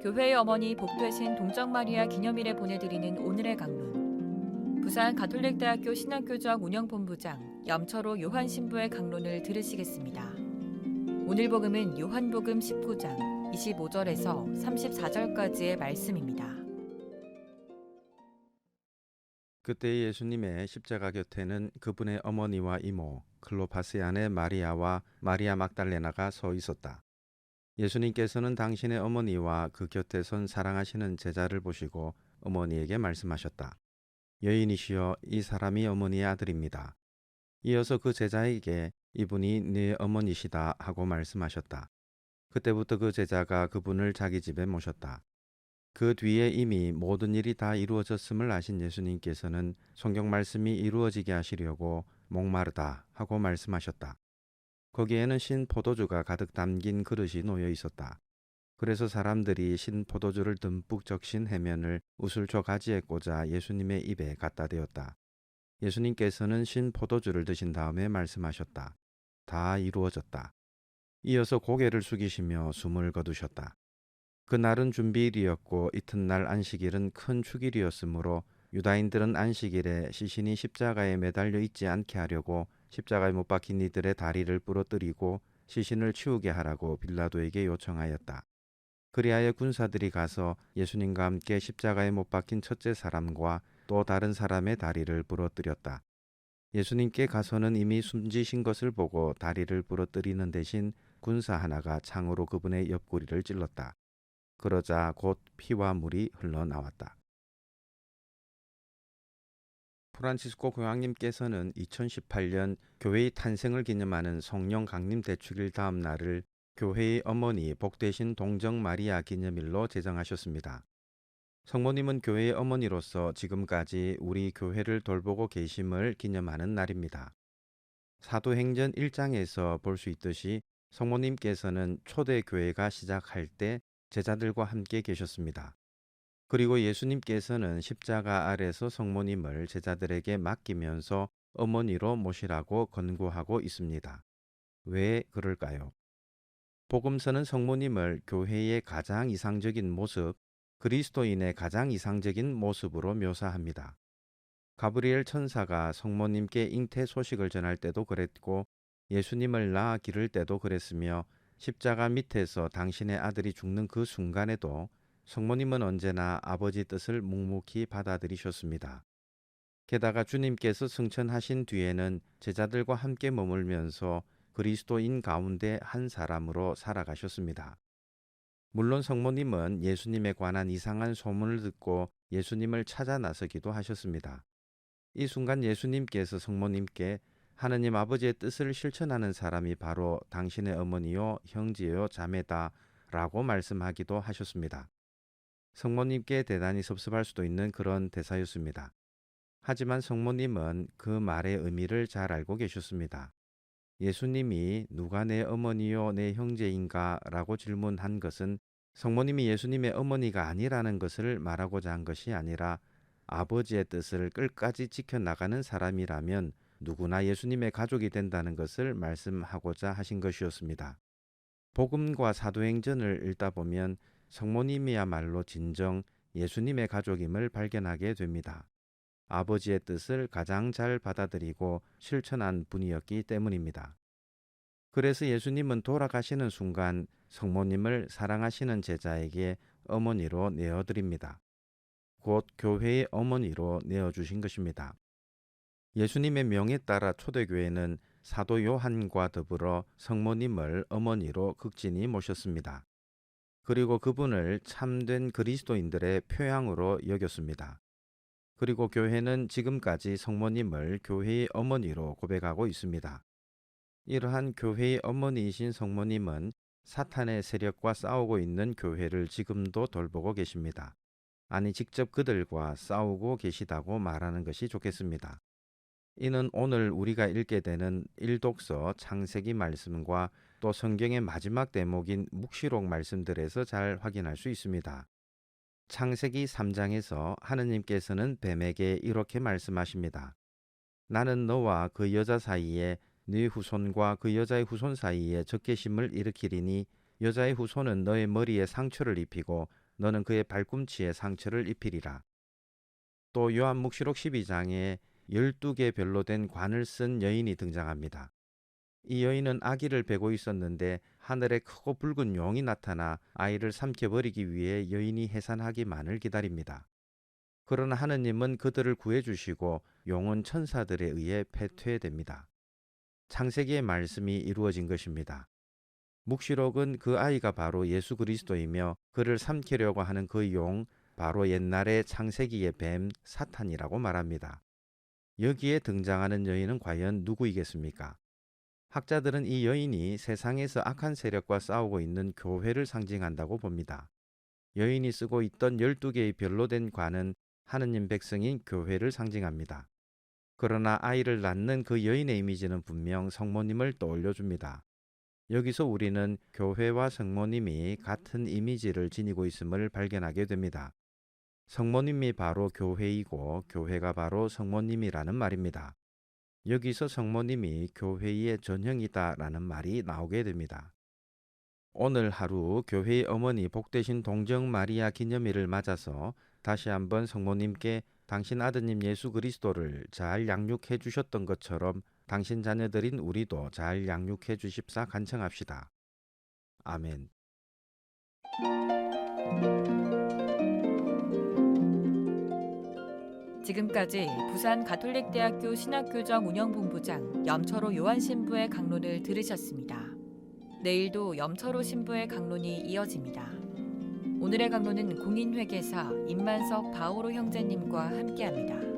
교회의 어머니 복되신 동정마리아 기념일에 보내드리는 오늘의 강론. 부산 가톨릭대학교 신학교적 운영본부장 염철호 요한 신부의 강론을 들으시겠습니다. 오늘 복음은 요한복음 19장 25절에서 34절까지의 말씀입니다. 그때 예수님의 십자가 곁에는 그분의 어머니와 이모 클로파스의 아내 마리아와 마리아 막달레나가 서 있었다. 예수님께서는 당신의 어머니와 그 곁에 선 사랑하시는 제자를 보시고 어머니에게 말씀하셨다. 여인이시여 이 사람이 어머니의 아들입니다. 이어서 그 제자에게 이분이 네 어머니시다 하고 말씀하셨다. 그때부터 그 제자가 그분을 자기 집에 모셨다. 그 뒤에 이미 모든 일이 다 이루어졌음을 아신 예수님께서는 성경 말씀이 이루어지게 하시려고 목마르다 하고 말씀하셨다. 거기에는 신 포도주가 가득 담긴 그릇이 놓여 있었다. 그래서 사람들이 신 포도주를 듬뿍 적신 해면을 우슬초 가지에 꽂아 예수님의 입에 갖다 대었다. 예수님께서는 신 포도주를 드신 다음에 말씀하셨다. 다 이루어졌다. 이어서 고개를 숙이시며 숨을 거두셨다. 그날은 준비일이었고 이튿날 안식일은 큰 축일이었으므로 유다인들은 안식일에 시신이 십자가에 매달려 있지 않게 하려고 십자가에 못 박힌 이들의 다리를 부러뜨리고 시신을 치우게 하라고 빌라도에게 요청하였다. 그리하여 군사들이 가서 예수님과 함께 십자가에 못 박힌 첫째 사람과 또 다른 사람의 다리를 부러뜨렸다. 예수님께 가서는 이미 숨지신 것을 보고 다리를 부러뜨리는 대신 군사 하나가 창으로 그분의 옆구리를 찔렀다. 그러자 곧 피와 물이 흘러나왔다. 프란치스코 교황님께서는 2018년 교회의 탄생을 기념하는 성령 강림 대축일 다음 날을 교회의 어머니 복되신 동정 마리아 기념일로 제정하셨습니다. 성모님은 교회의 어머니로서 지금까지 우리 교회를 돌보고 계심을 기념하는 날입니다. 사도행전 1장에서 볼 수 있듯이 성모님께서는 초대 교회가 시작할 때 제자들과 함께 계셨습니다. 그리고 예수님께서는 십자가 아래서 성모님을 제자들에게 맡기면서 어머니로 모시라고 권고하고 있습니다. 왜 그럴까요? 복음서는 성모님을 교회의 가장 이상적인 모습, 그리스도인의 가장 이상적인 모습으로 묘사합니다. 가브리엘 천사가 성모님께 잉태 소식을 전할 때도 그랬고 예수님을 낳아 기를 때도 그랬으며 십자가 밑에서 당신의 아들이 죽는 그 순간에도 성모님은 언제나 아버지 뜻을 묵묵히 받아들이셨습니다. 게다가 주님께서 승천하신 뒤에는 제자들과 함께 머물면서 그리스도인 가운데 한 사람으로 살아가셨습니다. 물론 성모님은 예수님에 관한 이상한 소문을 듣고 예수님을 찾아 나서기도 하셨습니다. 이 순간 예수님께서 성모님께 하느님 아버지의 뜻을 실천하는 사람이 바로 당신의 어머니요, 형제요, 자매다 라고 말씀하기도 하셨습니다. 성모님께 대단히 섭섭할 수도 있는 그런 대사였습니다. 하지만 성모님은 그 말의 의미를 잘 알고 계셨습니다. 예수님이 누가 내 어머니요, 내 형제인가 라고 질문한 것은 성모님이 예수님의 어머니가 아니라는 것을 말하고자 한 것이 아니라 아버지의 뜻을 끝까지 지켜나가는 사람이라면 누구나 예수님의 가족이 된다는 것을 말씀하고자 하신 것이었습니다. 복음과 사도행전을 읽다 보면 성모님이야말로 진정 예수님의 가족임을 발견하게 됩니다. 아버지의 뜻을 가장 잘 받아들이고 실천한 분이었기 때문입니다. 그래서 예수님은 돌아가시는 순간 성모님을 사랑하시는 제자에게 어머니로 내어드립니다. 곧 교회의 어머니로 내어주신 것입니다. 예수님의 명에 따라 초대교회는 사도 요한과 더불어 성모님을 어머니로 극진히 모셨습니다. 그리고 그분을 참된 그리스도인들의 표양으로 여겼습니다. 그리고 교회는 지금까지 성모님을 교회의 어머니로 고백하고 있습니다. 이러한 교회의 어머니이신 성모님은 사탄의 세력과 싸우고 있는 교회를 지금도 돌보고 계십니다. 아니, 직접 그들과 싸우고 계시다고 말하는 것이 좋겠습니다. 이는 오늘 우리가 읽게 되는 일독서 창세기 말씀과 또 성경의 마지막 대목인 묵시록 말씀들에서 잘 확인할 수 있습니다. 창세기 3장에서 하느님께서는 뱀에게 이렇게 말씀하십니다. 나는 너와 그 여자 사이에 네 후손과 그 여자의 후손 사이에 적개심을 일으키리니 여자의 후손은 너의 머리에 상처를 입히고 너는 그의 발꿈치에 상처를 입히리라. 또 요한묵시록 12장에 12개 별로 된 관을 쓴 여인이 등장합니다. 이 여인은 아기를 베고 있었는데 하늘에 크고 붉은 용이 나타나 아이를 삼켜버리기 위해 여인이 해산하기만을 기다립니다. 그러나 하느님은 그들을 구해주시고 용은 천사들에 의해 패퇴됩니다. 창세기의 말씀이 이루어진 것입니다. 묵시록은 그 아이가 바로 예수 그리스도이며 그를 삼키려고 하는 그 용, 바로 옛날의 창세기의 뱀 사탄이라고 말합니다. 여기에 등장하는 여인은 과연 누구이겠습니까? 학자들은 이 여인이 세상에서 악한 세력과 싸우고 있는 교회를 상징한다고 봅니다. 여인이 쓰고 있던 12개의 별로 된 관은 하느님 백성인 교회를 상징합니다. 그러나 아이를 낳는 그 여인의 이미지는 분명 성모님을 떠올려 줍니다. 여기서 우리는 교회와 성모님이 같은 이미지를 지니고 있음을 발견하게 됩니다. 성모님이 바로 교회이고 교회가 바로 성모님이라는 말입니다. 여기서 성모님이 교회의 전형이다라는 말이 나오게 됩니다. 오늘 하루 교회의 어머니 복되신 동정 마리아 기념일을 맞아서 다시 한번 성모님께 당신 아드님 예수 그리스도를 잘 양육해 주셨던 것처럼 당신 자녀들인 우리도 잘 양육해 주십사 간청합시다. 아멘. 지금까지 부산 가톨릭대학교 신학교정 운영본부장 염철호 요한 신부의 강론을 들으셨습니다. 내일도 염철호 신부의 강론이 이어집니다. 오늘의 강론은 공인회계사 임만석 바오로 형제님과 함께합니다.